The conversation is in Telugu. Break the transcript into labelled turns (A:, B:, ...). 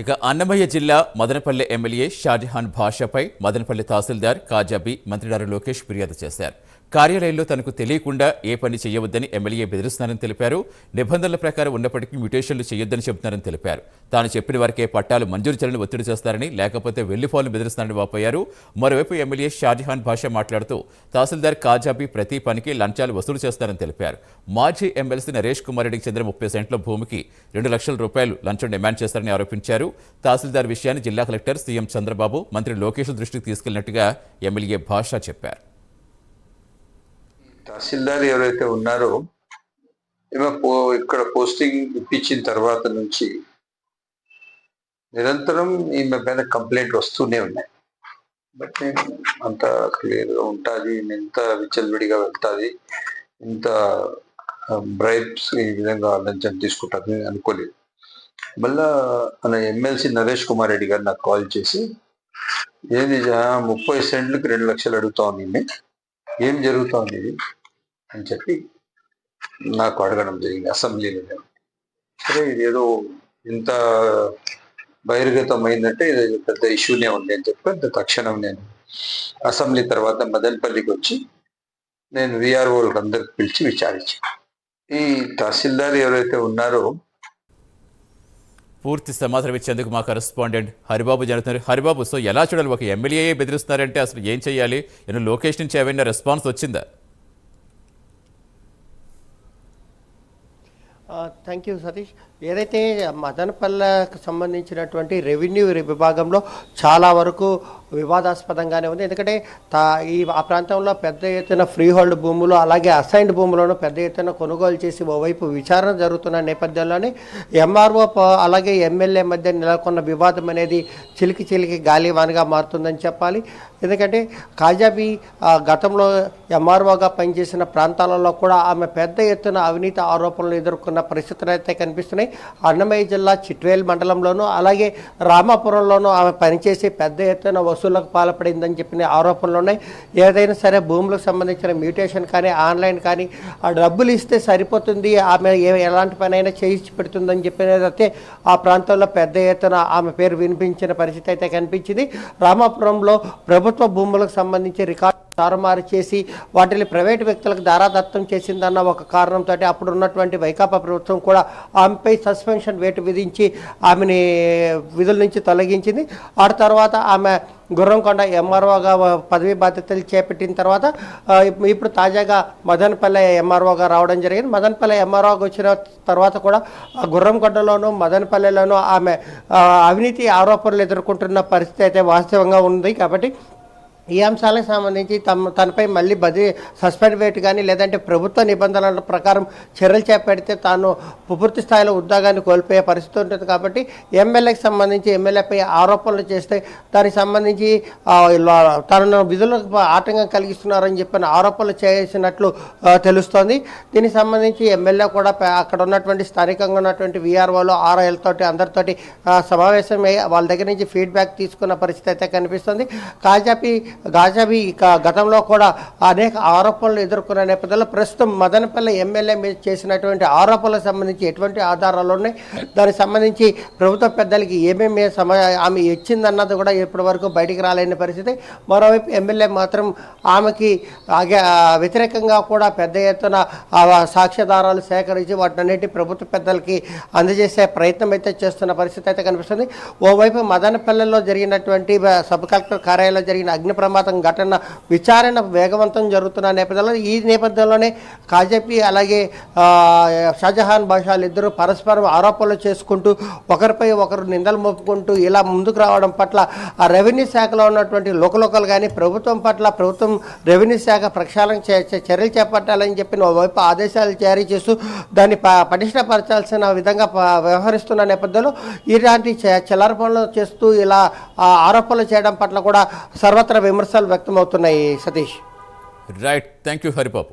A: ఇక అన్నమయ్య జిల్లా మదనపల్లె ఎమ్మెల్యే షాజహాన్ భాషపై మదనపల్లి తహసీల్దార్ కాజాబీ మంత్రి నారా లోకేష్ ఫిర్యాదు చేశారు. కార్యాలయంలో తనకు తెలియకుండా ఏ పని చేయవద్దని ఎమ్మెల్యే బెదిరిస్తున్నారని తెలిపారు. నిబంధనల ప్రకారం ఉన్నప్పటికీ మ్యుటేషన్లు చేయొద్దని చెబుతున్నారని తెలిపారు. తాను చెప్పిన వారికే పట్టాలు మంజూరు చేయాలని ఒత్తిడి చేస్తారని లేకపోతే వెళ్ళిపోవాలని బెదిరిస్తున్నారని వాపోయారు. మరోవైపు ఎమ్మెల్యే షాజహాన్ భాష మాట్లాడుతూ తహసీల్దార్ కాజాబీ ప్రతి పనికి లంచాలు వసూలు చేస్తారని తెలిపారు. మాజీ ఎమ్మెల్సీ నరేష్ కుమార్ రెడ్డికి చెందిన ముప్పై సెంట్ల భూమికి రెండు లక్షల రూపాయలు లంచం డిమాండ్ చేస్తారని ఆరోపించారు. తహసీల్దార్ విషయాన్ని జిల్లా కలెక్టర్ సీఎం చంద్రబాబు మంత్రి లోకేష్ దృష్టికి తీసుకెళ్ళినట్టుగా ఎమ్మెల్యే భాష చెప్పారు.
B: తహసీల్దార్ ఎవరైతే ఉన్నారో ఈమె పో ఇక్కడ పోస్టింగ్ ఇప్పించిన తర్వాత నుంచి నిరంతరం ఈమె పైన కంప్లైంట్ వస్తూనే ఉన్నాయి. బట్ నేను అంత క్లియర్గా ఉంటుంది ఇంత విచ్చలవిడిగా వెళ్తుంది ఇంత బ్రైబ్స్ ఈ విధంగా లంచం తీసుకుంటుంది అనుకోలేదు. మళ్ళా మన ఎమ్మెల్సీ నరేష్ కుమార్ రెడ్డి గారు నాకు కాల్ చేసి ఏది ముప్పై సెంట్లకు రెండు లక్షలు అడుగుతా ఉంది ఏం జరుగుతోంది ఇది? అని చెప్పి నాకు అడగడం జరిగింది అసెంబ్లీలో నేను. సరే ఇది ఏదో ఇంత బహిర్గతం అయిందంటే ఇది పెద్ద ఇష్యూనే ఉంది అని చెప్పి తక్షణం నేను అసెంబ్లీ తర్వాత మదనపల్లికి వచ్చి నేను విఆర్ఓలకు అందరికి పిలిచి విచారించాను ఈ తహసీల్దార్ ఎవరైతే ఉన్నారో
A: పూర్తి సమాచారం ఇచ్చేందుకు మా కరెస్పాండెంట్ హరిబాబు జరుగుతున్నారు. హరిబాబు సో ఎలా చూడాలి? ఒక ఎమ్మెల్యే బెదిరిస్తున్నారంటే అసలు ఏం చేయాలి? నేను లోకేష్ నుంచి ఏమైనా రెస్పాన్స్ వచ్చిందా?
C: Thank you Satish. ఏదైతే మదనపల్లెకు సంబంధించినటువంటి రెవెన్యూ విభాగంలో చాలా వరకు వివాదాస్పదంగానే ఉంది. ఎందుకంటే తా ఈ ఆ ప్రాంతంలో పెద్ద ఎత్తున ఫ్రీ హోల్డ్ భూములు అలాగే అసైన్డ్ భూములను పెద్ద ఎత్తున కొనుగోలు చేసి ఓవైపు విచారణ జరుగుతున్న నేపథ్యంలోనే ఎంఆర్ఓ అలాగే ఎమ్మెల్యే మధ్య నెలకొన్న వివాదం అనేది చిలికి చిలికి గాలివానగా మారుతుందని చెప్పాలి. ఎందుకంటే కాజాబీ గతంలో ఎంఆర్ఓగా పనిచేసిన ప్రాంతాలలో కూడా ఆమె పెద్ద ఎత్తున అవినీతి ఆరోపణలు ఎదుర్కొన్న పరిస్థితులు అయితే కనిపిస్తున్నాయి. అన్నమయ్య జిల్లా చిట్వేల్ మండలంలోనూ అలాగే రామాపురంలోనూ ఆమె పనిచేసి పెద్ద ఎత్తున వసూళ్ళకు పాల్పడిందని చెప్పిన ఆరోపణలు ఉన్నాయి. ఏదైనా సరే భూములకు సంబంధించిన మ్యూటేషన్ కానీ ఆన్లైన్ కానీ ఆ డబ్బులు ఇస్తే సరిపోతుంది ఆమె ఎలాంటి పని అయినా చేయించి పెడుతుందని చెప్పినదైతే ఆ ప్రాంతంలో పెద్ద ఎత్తున ఆమె పేరు వినిపించిన పరిస్థితి అయితే కనిపించింది. రామాపురంలో ప్రభుత్వ భూములకు సంబంధించి రికార్డు తారుమారు చేసి వాటిని ప్రైవేటు వ్యక్తులకు దారాదత్తం చేసిందన్న ఒక కారణంతో అప్పుడు ఉన్నటువంటి వైకాపా ప్రభుత్వం కూడా ఆమెపై సస్పెన్షన్ వేటు విధించి ఆమెని విధుల నుంచి తొలగించింది. ఆ తర్వాత ఆమె గుర్రంకొండ ఎంఆర్ఓగా పదవి బాధ్యతలు చేపట్టిన తర్వాత ఇప్పుడు తాజాగా మదనపల్లె ఎంఆర్ఓగా రావడం జరిగింది. మదనపల్లె ఎంఆర్ఓగా వచ్చిన తర్వాత కూడా ఆ గుర్రంకొండలోనూ మదనపల్లెలోనూ ఆమె అవినీతి ఆరోపణలు ఎదుర్కొంటున్న పరిస్థితి అయితే వాస్తవంగా ఉంది. కాబట్టి ఈ అంశాలకు సంబంధించి తమ తనపై మళ్ళీ బది సస్పెండ్ వేట్ కానీ లేదంటే ప్రభుత్వ నిబంధనల ప్రకారం చర్యలు చేపడితే తాను పూర్తి స్థాయిలో ఉద్యోగాన్ని కోల్పోయే పరిస్థితి ఉంటుంది కాబట్టి ఎమ్మెల్యేకి సంబంధించి ఎమ్మెల్యేపై ఆరోపణలు చేస్తే దానికి సంబంధించి తనను విధులకు ఆటంకం కలిగిస్తున్నారని చెప్పిన ఆరోపణలు చేసినట్లు తెలుస్తోంది. దీనికి సంబంధించి ఎమ్మెల్యే కూడా అక్కడ ఉన్నటువంటి స్థానికంగా ఉన్నటువంటి వీఆర్ఓలు ఆర్ఐలతోటి అందరితోటి సమావేశమై వాళ్ళ దగ్గర నుంచి ఫీడ్బ్యాక్ తీసుకున్న పరిస్థితి అయితే కనిపిస్తుంది. కాజాపి గాజాబీ ఇక గతంలో కూడా అనేక ఆరోపణలు ఎదుర్కొన్న నేపథ్యంలో ప్రస్తుతం మదనపల్లి ఎమ్మెల్యే మీద చేసినటువంటి ఆరోపణలకు సంబంధించి ఎటువంటి ఆధారాలు ఉన్నాయి? దానికి సంబంధించి ప్రభుత్వ పెద్దలకి ఏమేమి సమయ ఆమె ఇచ్చిందన్నది కూడా ఇప్పటి వరకు బయటికి రాలేని పరిస్థితి. మరోవైపు ఎమ్మెల్యే మాత్రం ఆమెకి ఆగే- వ్యతిరేకంగా కూడా పెద్ద ఎత్తున సాక్ష్యాధారాలు సేకరించి వాటినన్నిటి ప్రభుత్వ పెద్దలకి అందజేసే ప్రయత్నం అయితే చేస్తున్న పరిస్థితి అయితే కనిపిస్తుంది. ఓవైపు మదనపల్లెలో జరిగినటువంటి సబ్ కలెక్టర్ కార్యాలయంలో జరిగిన అగ్ని ప్రమాదం ఘటన విచారణ వేగవంతం జరుగుతున్న నేపథ్యంలో ఈ నేపథ్యంలోనే కాజేపీ అలాగే షాజహాన్ భాషాలు ఇద్దరు పరస్పరం ఆరోపణలు చేసుకుంటూ ఒకరిపై ఒకరు నిందలు మోపుకుంటూ ఇలా ముందుకు రావడం పట్ల ఆ రెవెన్యూ శాఖలో ఉన్నటువంటి లోకలోకలు కానీ ప్రభుత్వం పట్ల ప్రభుత్వం రెవెన్యూ శాఖ ప్రక్షాళన చర్యలు చేపట్టాలని చెప్పిన ఓవైపు ఆదేశాలు జారీ చేస్తూ దాన్ని పటిష్టపరచాల్సిన విధంగా వ్యవహరిస్తున్న నేపథ్యంలో ఇలాంటి చ- చిల్లర పనులు చేస్తూ ఇలా ఆరోపణలు చేయడం పట్ల కూడా సర్వత్రా విమర్శలు వ్యక్తమవుతున్నాయి Satish.
A: Right thank you Haribabu